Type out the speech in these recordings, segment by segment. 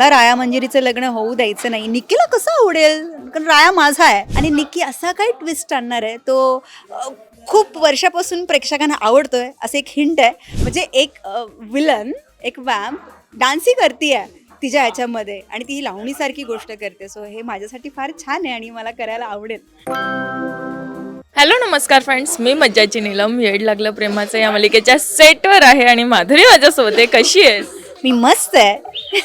मला राया मंजिरीचं लग्न होऊ द्यायचं नाही. निक्कीला कसं आवडेल? कारण राया माझा आहे आणि निक्की असा काही ट्विस्ट आणणार आहे. तो अ, खूप वर्षापासून प्रेक्षकांना आवडतोय. असं एक हिंट आहे. म्हणजे एक विलन एक वॅम डान्सही आहे तिच्या ह्याच्यामध्ये आणि ती लावणीसारखी गोष्ट करते. सो हे माझ्यासाठी फार छान आहे आणि मला करायला आवडेल. हॅलो नमस्कार फ्रेंड्स मी मज्जाची नीलम. येड लागलं प्रेमाचं या मालिकेच्या सेटवर आहे आणि माधुरी माझ्यासोबत आहे. कशी आहेस? मी मस्त आहे.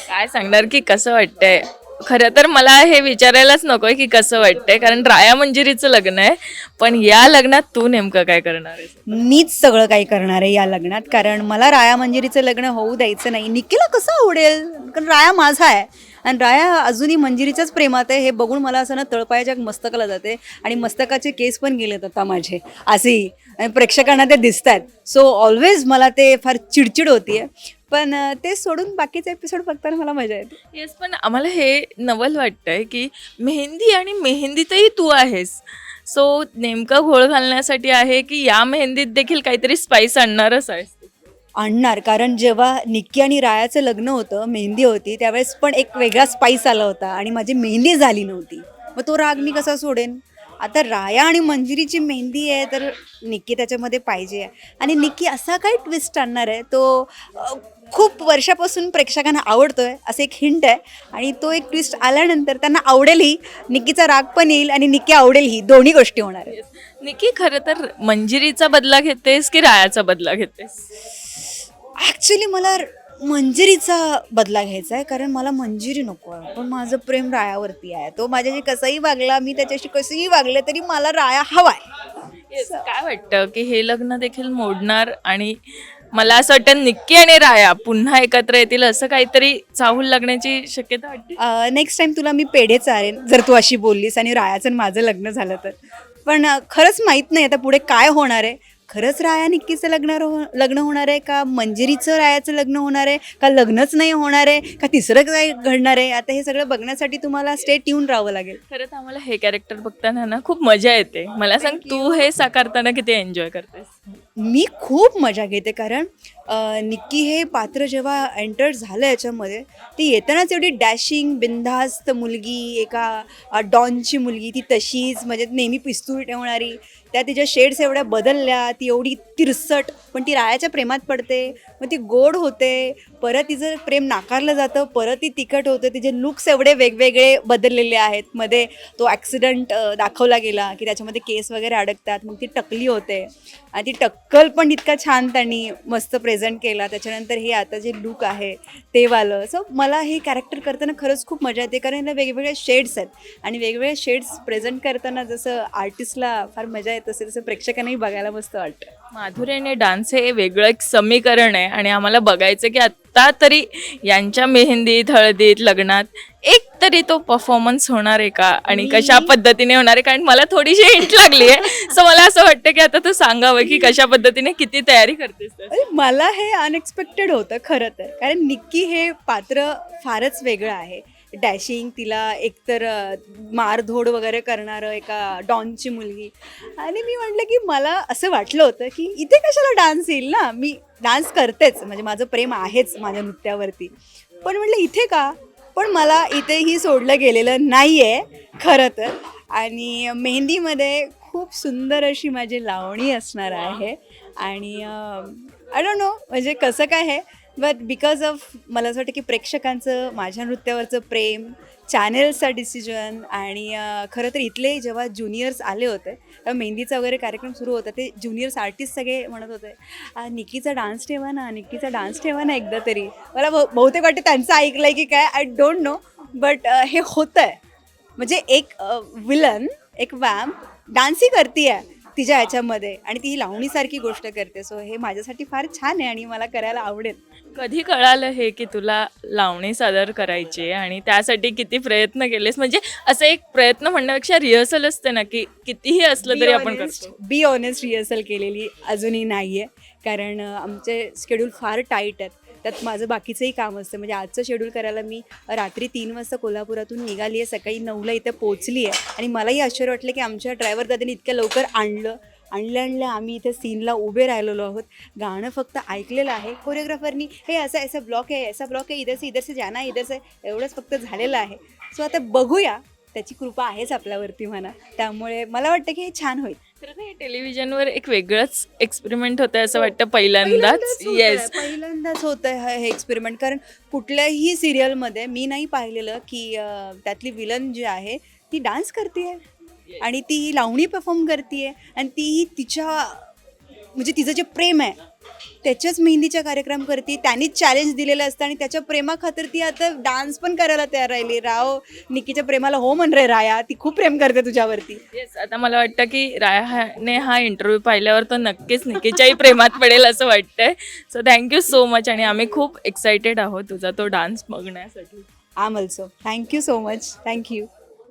काय सांगणार की कसं वाटतंय? खरं तर मला हे विचारायलाच नकोय की कसं वाटतंय कारण राया मंजिरीचं लग्न आहे. पण या लग्नात तू नेमकं काय करणार आहेस? मीच सगळं काही करणार आहे या लग्नात कारण मला राया मंजिरीचं लग्न होऊ द्यायचं नाही. निक्कीला कसं आवडेल? कारण राया माझा आहे. आणि राया अजूनही मंजिरीच्याच प्रेमात आहे. हे बघून मला असं ना तळपायाच्या मस्तकाला जाते. आणि मस्तकाचे केस पण गेलेत आता माझे. असेही आणि प्रेक्षकांना ते दिसत आहेत सो ऑलवेज मला ते फार चिडचिड होतीये. पण ते सोडून बाकीचे एपिसोड बघताना मला मजा येते. येस पण आम्हाला हे नवल वाटतंय की मेहंदी आणि मेहंदीतही तू आहेस. सो नेमकं घोळ घालण्यासाठी आहे की या मेहंदीत देखील काहीतरी स्पाइस आणणारच आहेस? तू? आणणार कारण जेव्हा निक्की आणि रायाचं लग्न होतं मेहंदी होती त्यावेळेस पण एक वेगळा स्पाइस आला होता आणि माझी मेहंदी झाली नव्हती. मग तो राग मी कसा सोडेन? आता राया आणि मंजिरीची मेहंदी आहे तर निक्की त्याच्यामध्ये पाहिजे आहे. आणि निक्की असा काय ट्विस्ट आणणार आहे तो अ, खूप वर्षापासून प्रेक्षकांना आवडतोय असं एक हिंट आहे. आणि तो एक ट्विस्ट आल्यानंतर त्यांना आवडेलही निक्कीचा राग पण येईल आणि निक्की आवडेलही. दोन्ही गोष्टी होणार आहेत. निकी खरं तर मंजिरीचा बदला घेतेस की रायाचा बदला घेतेस? ॲक्च्युली मला मंजिरीचा बदला घ्यायचा आहे कारण मला मंजिरी नको आहे. पण माझं प्रेम रायावरती आहे. तो माझ्याशी कसंही वागला मी त्याच्याशी कसंही वागले तरी मला राया हवाय Yes, काय वाटतं की हे लग्न देखील मोडणार आणि मला असं वाटतं निक्की आणि राया पुन्हा एकत्र येतील असं काहीतरी चाहूल लागण्याची शक्यता वाटते? नेक्स्ट टाइम तुला मी पेढे चारेन जर तू अशी बोललीस आणि रायाचं माझं लग्न झालं तर. पण खरंच माहीत नाही आता पुढे काय होणार आहे. खरंच राया निक्कीचं लग्न हो लग्न होणार आहे का? मंजिरीचं रायाचं लग्न होणार आहे का? लग्नच नाही होणार आहे का? तिसरं काय घडणार आहे? आता हे सगळं बघण्यासाठी तुम्हाला स्टेट येऊन राहावं लागेल. खरं तर आम्हाला हे कॅरेक्टर बघताना ना खूप मजा येते. मला सांग तू हे साकारताना किती एन्जॉय करतेस? मी खूप मजा घेते कारण निक्की हे पात्र जेव्हा एंटर झालं याच्यामध्ये ती येतानाच एवढी डॅशिंग बिनधास्त मुलगी एका डॉनची मुलगी ती तशीच म्हणजे नेहमी पिस्तूल ठेवणारी त्या तिच्या शेड्स एवढ्या बदलल्या ती एवढी तिरसट पण ती रायाच्या प्रेमात पडते मग ती गोड होते परत तिचं प्रेम नाकारलं जातं परत ती तिखट होते तिचे लुक्स एवढे वेगवेगळे बदललेले आहेत मध्ये तो ॲक्सिडंट दाखवला गेला की त्याच्यामध्ये केस वगैरे अडकतात मग ती टकली होते आणि ती टक्कल पण इतका छान त्यांनी मस्त प्रेझेंट प्रेझेंट केला त्याच्यानंतर हे आता जे लुक आहे ते वालं. सो मला हे कॅरेक्टर करताना खरंच खूप मजा येते कारण याला वेगवेगळ्या शेड्स आहेत. आणि वेगवेगळ्या शेड्स प्रेझेंट करताना जसं आर्टिस्टला फार मजा येत असेल तसं प्रेक्षकांनाही बघायला मस्त वाटतं. माधुरी आणि डान्स हे वेगळं एक समीकरण आहे आणि आम्हाला बघायचं की आत्ता तरी यांच्या मेहंदीत हळदीत लग्नात एक तरी तो परफॉर्मन्स होणार आहे का आणि कशा पद्धतीने होणार आहे? कारण मला थोडीशी हिंट लागली आहे. सो मला असं वाटतं की आता तू सांगावं की कशा पद्धतीने किती तयारी करतेस तर. अरे मला हे अनएक्सपेक्टेड होतं खरं तर. कारण निक्की हे पात्र फारच वेगळं आहे. डॅशिंग तिला एकतर मारधोड वगैरे करणारं एका डॉनची मुलगी. आणि मी म्हटलं की मला असं वाटलं होतं की इथे कशाला डान्स येईल ना? मी डान्स करतेच म्हणजे माझं प्रेम आहेच माझ्या नृत्यावरती. पण म्हटलं इथे का? पण मला इथेही सोडलं गेलेलं नाही आहे खरं तर. आणि मेहंदीमध्ये खूप सुंदर अशी माझी लावणी असणार आहे. आणि आय डोंट नो म्हणजे कसं काय आहे बट बिकॉज ऑफ मला असं वाटतं की प्रेक्षकांचं माझ्या नृत्यावरचं प्रेम चॅनेल्सचा डिसिजन आणि खरं तर इथले जेव्हा ज्युनियर्स आले होते तेव्हा मेहंदीचा वगैरे कार्यक्रम सुरू होता ते ज्युनियर्स आर्टिस्ट सगळे म्हणत होते निकीचा निक्कीचा डान्स ठेवा ना निक्कीचा डान्स ठेवा ना एकदा तरी. मला बहुतेक वाटतं त्यांचं ऐकलं आहे की काय आय डोंट नो बट हे होतं आहे म्हणजे एक विलन एक वॅम डान्सही करते आहे तिच्या ह्याच्यामध्ये. आणि ती लावणीसारखी गोष्ट करते. सो हे माझ्यासाठी फार छान आहे आणि मला करायला आवडेल. कधी कळालं हे की तुला लावणी सादर करायची आहे? आणि त्यासाठी किती प्रयत्न केलेस? म्हणजे असं एक प्रयत्न म्हणण्यापेक्षा रिहर्सल असते ना की कितीही असलं तरी आपण करतो. बी ऑनेस्ट रिहर्सल केलेली अजूनही नाही आहे कारण आमचे शेड्यूल फार टाईट आहेत. त्यात माझं बाकीचंही काम असतं. म्हणजे आजचं शेड्यूल करायला मी रात्री तीन वाजता कोल्हापुरातून निघाली आहे. सकाळी नऊला इथे पोचली आहे. आणि मलाही आश्चर्य वाटलं की आमच्या ड्रायव्हर दादाने इतक्या लवकर आणलं. आणल्या आणल्या आम्ही इथे सीनला उभे राहिलेलो आहोत. गाणं फक्त ऐकलेलं आहे. कोरिओग्राफरनी हे असं ऐसा ब्लॉक आहे. ऐसा ब्लॉक आहे. इधर से इधर से जाना इधर एवढंच फक्त झालेलं आहे. सो आता बघूया. त्याची कृपा आहेच आपल्यावरती म्हणा. त्यामुळे मला वाटतं की हे छान होईल. तर हे टेलिव्हिजनवर एक वेगळंच एक्सपेरिमेंट होतंय असं वाटतं पहिल्यांदाच. होतंय, येस पहिल्यांदाच होत आहे हे एक्सपेरिमेंट कारण कुठल्याही सिरियलमध्ये मी नाही पाहिलेलं की अं, त्यातली विलन जी आहे ती डान्स करते आणि ती लावणी परफॉर्म करते आणि ती तिच्या म्हणजे तिचं जे प्रेम आहे त्याच्याच मेहंदीचा कार्यक्रम करते त्यांनीच चॅलेंज दिलेलं असतं आणि त्याच्या प्रेमाखातर ती आता डान्स पण करायला तयार राहिली. राव निकीच्या प्रेमाला हो म्हण रे राया ती खूप प्रेम करते तुझ्यावरती. येस आता मला वाटतं की रायाने हा इंटरव्ह्यू पाहिल्यावर तो नक्कीच निकीच्याही प्रेमात पडेल असं वाटतंय. सो थँक्यू सो मच आणि आम्ही खूप एक्सायटेड आहोत तुझा तो डान्स बघण्यासाठी. I'm also thank you so much thank you